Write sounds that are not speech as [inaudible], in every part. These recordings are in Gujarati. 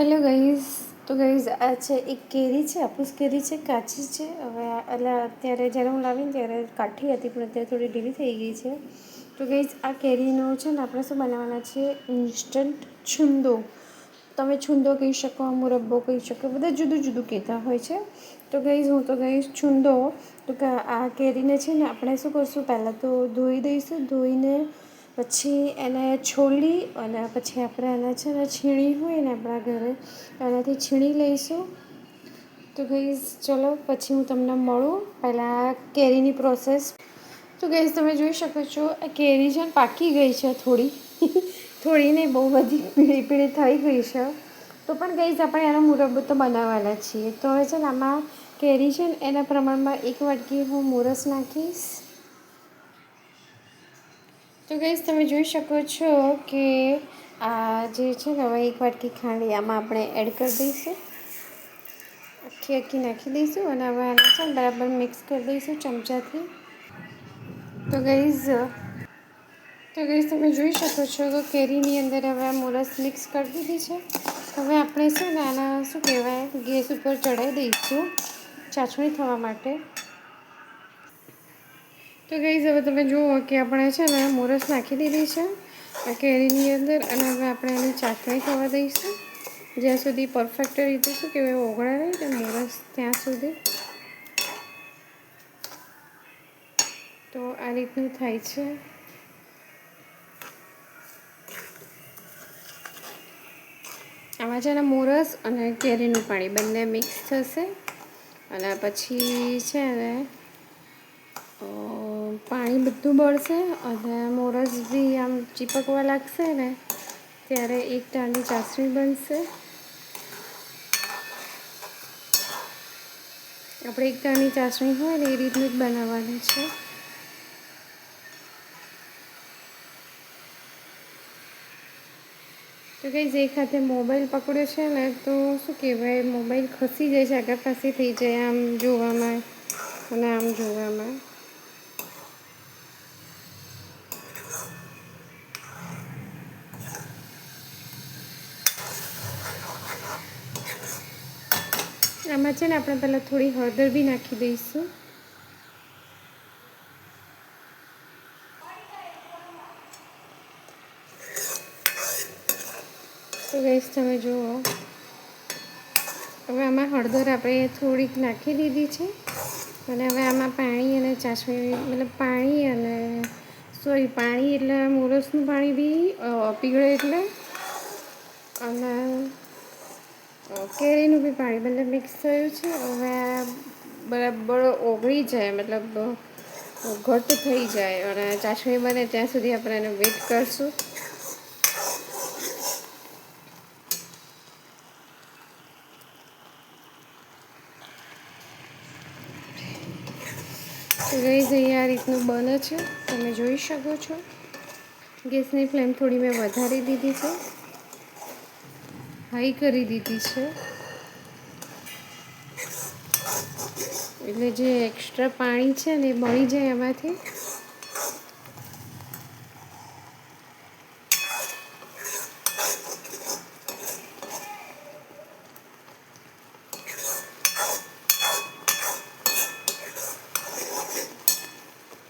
હેલો ગઈઝ તો ગઈઝ આ છે એક કેરી છે હાફૂસ કેરી છે, કાચી છે. હવે એટલે અત્યારે જ્યારે હું લાવીને ત્યારે કાઠી હતી, પણ અત્યારે થોડી ઢીલી થઈ ગઈ છે. તો ગઈઝ આ કેરીનો છે ને, આપણે શું બનાવવાના છે ઇન્સ્ટન્ટ છુંદો. તમે છુંદો કહી શકો, મુરબ્બો કહી શકો, બધા જુદું જુદું કહેતા હોય છે. તો ગાઈઝ હું તો ગઈશ છુંદો. તો આ કેરીને છે ને, આપણે શું કરશું? પહેલાં તો ધોઈ દઈશું, ધોઈને પછી એને છોલી અને પછી આપણે એને છે ને છીણી હોય ને આપણા ઘરે, એનાથી છીણી લઈશું. તો ગઈશ ચલો, પછી હું તમને મળું પહેલાં કેરીની પ્રોસેસ તો ગઈશ તમે જોઈ શકો છો, આ કેરી છે ને પાકી ગઈ છે થોડી. [laughs] થોડી નહીં, બહુ બધી પીળી પીળી થઈ ગઈ છે. તો પણ ગઈશ આપણે એનો મુરબ્બો તો બનાવવાના છીએ. તો હવે છે ને આમાં કેરી છે ને એના પ્રમાણમાં એક વાટકી હું મોરસ નાખીશ. તો ગઈશ તમે જોઈ શકો છો કે આ જે છે ને, હવે એક વાટકી ખાંડી આમાં આપણે એડ કરી દઈશું. આખી આખી નાખી દઈશું અને હવે આને છે બરાબર મિક્સ કરી દઈશું ચમચાથી. તો ગઈઝ તો ગઈશ તમે જોઈ શકો છો કે કેરીની અંદર હવે આ મોરસ મિક્સ કરી દીધી છે. હવે આપણે છે ને આના શું કહેવાય, ગેસ ઉપર ચડાવી દઈશું. ચાસણી થવા માટે. તો ગઈ હવે તમે જુઓ કે આપણે છે ને મોરસ નાખી દીધી છે. આ કેરીની અંદર અને હવે આપણે એની ચાસણી થવા દઈશું. જ્યાં સુધી પરફેક્ટ રીતે શું કહેવાય નહીં ને મોરસ ત્યાં સુધી. તો આ રીતનું થાય છે. આમાં છે ને મોરસ અને કેરીનું પાણી બંને મિક્સ થશે. અને પછી છે ને પાણી બધું બળશે અને મોરસ બી આમ ચીપકવા લાગશે ને, ત્યારે એક ટાણી ચાસણી બનશે. આપણે એક ટાણી ચાસણી હોય ને એ રીતનું જ બનાવવાની છે. તો કંઈ જે ખાતે મોબાઈલ પકડ્યો છે ને, તો શું કહેવાય, મોબાઈલ ખસી જાય છે આગળ પાછી થઈ જાય આમ જોવામાં અને આમ જોવામાં. આમાં છે ને આપણે પહેલાં થોડી હળદર બી નાખી દઈશું. તો ગઈશ તમે જુઓ. હવે આમાં હળદર આપણે થોડીક નાખી દીધી છે. અને હવે આમાં પાણી અને ચાસણી, મતલબ પાણી અને સોરી, પાણી એટલે મોરસનું પાણી બી પીગળે એટલે. અને કેરીનું બી પાણી, બંને મિક્સ થયું છે. હવે બરાબર ઓગળી જાય, મતલબ ઘટ થઈ જાય. અને ચાસણી બને ત્યાં સુધી આપણે એને વેઇટ કરશું. તો ગઈઝ અહીંયા આ રીતનું બને છે, તમે જોઈ શકો છો. ગેસની ફ્લેમ થોડી મેં વધારી દીધી છે. હાઈ કરી દીધી છે. એટલે જે એક્સ્ટ્રા પાણી છે ને એ બળી જાય એમાંથી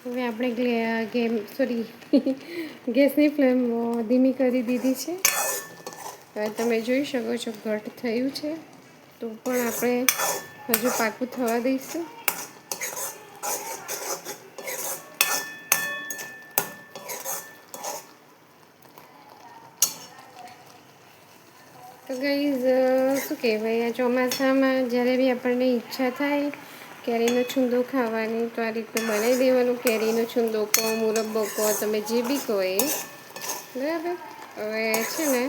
હવે આપણે ગેમ, સોરી, [laughs] ગેસની ફ્લેમ ધીમી કરી દીધી છે. હવે તમે જોઈ શકો છો ઘટ થયું છે. તો પણ આપણે હજુ પાકું થવા દઈશું. તો ગઈઝ શું કહેવાય? આ ચોમાસામાં જ્યારે બી આપણને ઈચ્છા થાય કેરીનો છુંદો ખાવાની તો આ રીતનું બનાવી દેવાનું. કેરીનો છુંદો કહો, મુરબ્બો કહો, તમે જે બી કહો એ. બરાબર? હવે છે ને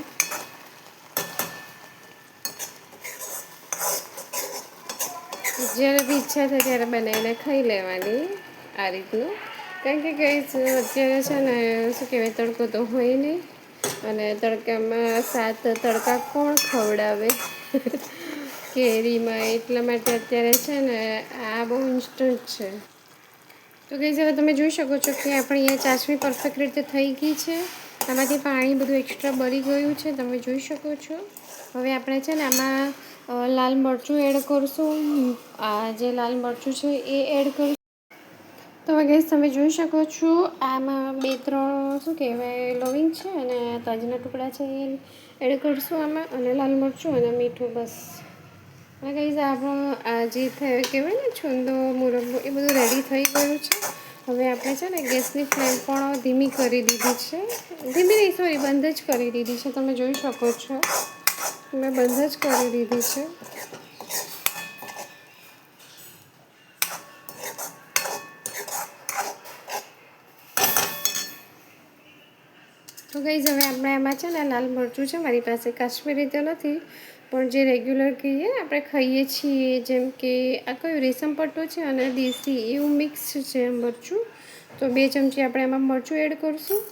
જ્યારે બી ઈચ્છા થાય ત્યારે બનાવીને ખાઈ લેવાની આ રીતનું. કારણ કે કઈ અત્યારે છે ને શું કહેવાય, તડકો તો હોય નહીં. અને તડકામાં સાત તડકા કોણ ખવડાવે? કેરીમાં એટલા માટે અત્યારે છે ને આ બહુ ઇન્સ્ટન્ટ છે. તો ગઈ હવે તમે જોઈ શકો છો કે આપણી અહીંયા ચાસણી પરફેક્ટ રીતે થઈ ગઈ છે. આમાંથી પાણી બધું એક્સ્ટ્રા બળી ગયું છે. તમે જોઈ શકો છો. હવે આપણે છે ને આમાં લાલ મરચું એડ કરશું. આ જે લાલ મરચું છે એ એડ કરશું. તો હવે ગેસ તમે જોઈ શકો છો, આમાં બે, ત્રણ શું કહેવાય લવિંગ છે અને તજના ટુકડા છે એ એડ કરશું આમાં. અને લાલ મરચું અને મીઠું બસ. અને કહીશ આપણો આ જે કહેવાય ને છુંદો, મુરબ્બો, એ બધું રેડી થઈ ગયું છે. હવે આપણે છે ને ગેસની ફ્લેમ પણ ધીમી કરી દીધી છે. ધીમી નહીં સોરી બંધ જ કરી દીધી છે. તમે જોઈ શકો છો. મેં બંધ જ કરી દીધી છે. તો ગઈ હવે આપણે એમાં છે ને લાલ મરચું છે, મારી પાસે કાશ્મીરી તો નથી. પણ જે રેગ્યુલર કહીએ, આપણે ખાઈએ છીએ, જેમ કે આ કયું રેશમ પટ્ટો છે અને દેશી, એવું મિક્સ છે મરચું. તો બે ચમચી આપણે આમાં મરચું એડ કરીશું.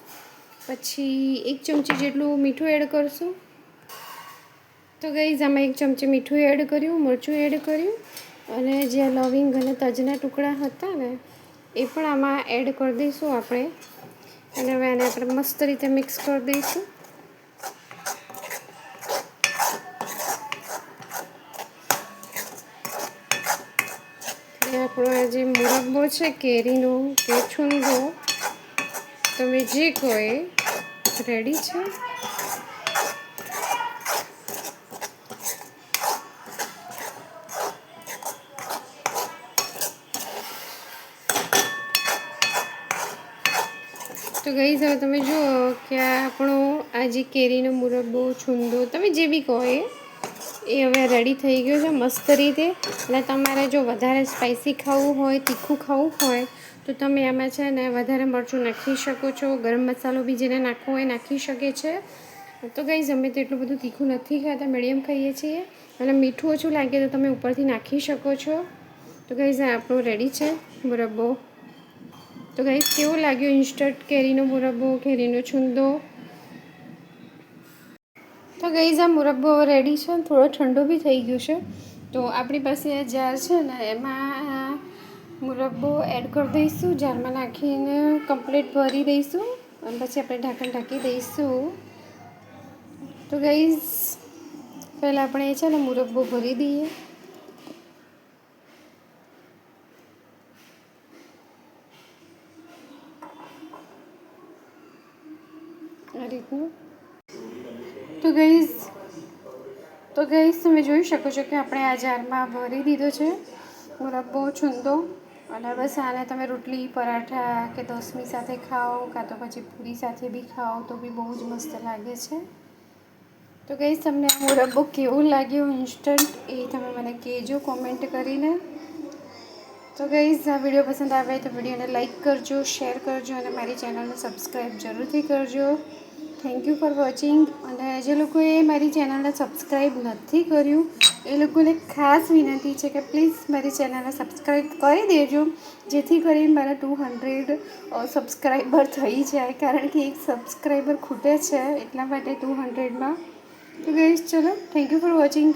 પછી એક ચમચી જેટલું મીઠું એડ કરીશું. તો ગઈ આમાં એક ચમચી મીઠું એડ કર્યું, મરચું એડ કર્યું. અને જે લવિંગ અને તજના ટુકડા હતા ને, એ પણ આમાં એડ કરી દઈશું આપણે. અને હવે આને આપણે મસ્ત રીતે મિક્સ કરી દઈશું. આપણો આ જે મુરબ્બો છે, કેરીનો કે છુંદો, તમે જે કહો એ રેડી છે? તો ગઈ હવે તમે જુઓ કે આપણો આ જે કેરીનો મુરબ્બો છુંદો, તમે જે બી કહો એ એ હવે રેડી થઈ ગયો છે મસ્ત રીતે. અને તમારે જો વધારે સ્પાઇસી ખાવું હોય, તીખું ખાવું હોય, તો તમે એમાં છે ને વધારે મરચું નાખી શકો છો. ગરમ મસાલો બી જેને નાખવો હોય નાખી શકે છે. તો કંઈ અમે તો એટલું બધું તીખું નથી ખાતા મીડિયમ ખાઈએ છીએ. અને મીઠું ઓછું લાગે તો તમે ઉપરથી નાખી શકો છો. તો ગઈ આપણું રેડી છે મુરબ્બો તો કહીશ કેવો લાગ્યો ઇન્સ્ટન્ટ કેરીનો મુરબ્બો કેરીનો છુંદો? તો ગઈઝ આ મુરબ્બો રેડી છે. થોડો ઠંડો બી થઈ ગયો છે. તો આપણી પાસે આ જાર છે ને, એમાં મુરબ્બો એડ કરી દઈશું. જારમાં નાખીને કમ્પ્લીટ ભરી દઈશું. અને પછી આપણે ઢાંકણ ઢાંકી દઈશું. તો ગઈઝ પહેલાં આપણે છે ને મુરબ્બો ભરી દઈએ આ રીતનું તો ગઈઝ તો ગઈઝ તમે જોઈ શકો છો કે આપણે આ જારમાં ભરી દીધો છે. મુરબ્બો છુંદો. અને બસ આને તમે રોટલી, પરાઠા કે દસમી સાથે ખાઓ, કાં તો પછી પૂરી સાથે બી ખાઓ, તો બી બહુ જ મસ્ત લાગે છે. તો ગઈઝ તમને આ મુરબ્બો કેવો લાગ્યો ઇન્સ્ટન્ટ એ તમે મને કહેજો કોમેન્ટ કરીને. તો ગઈઝ આ વીડિયો પસંદ આવે તો વિડીયોને લાઇક કરજો, શેર કરજો અને મારી ચેનલને સબસ્ક્રાઈબ જરૂરથી કરજો. થેન્ક યુ ફોર વોચિંગ અને જે લોકોએ મારી ચેનલને સબસ્ક્રાઈબ નથી કર્યું, એ લોકોને ખાસ વિનંતી છે કે પ્લીઝ મારી ચેનલને સબસ્ક્રાઈબ કરી દેજો, જેથી કરીને મારા ટુ હંડ્રેડ સબસ્ક્રાઈબર થઈ જાય. કારણ કે એક સબસ્ક્રાઈબર ખૂટે છે એટલા માટે ટુ હંડ્રેડમાં તો ગઈશ ચલો થેન્ક યુ ફોર વોચિંગ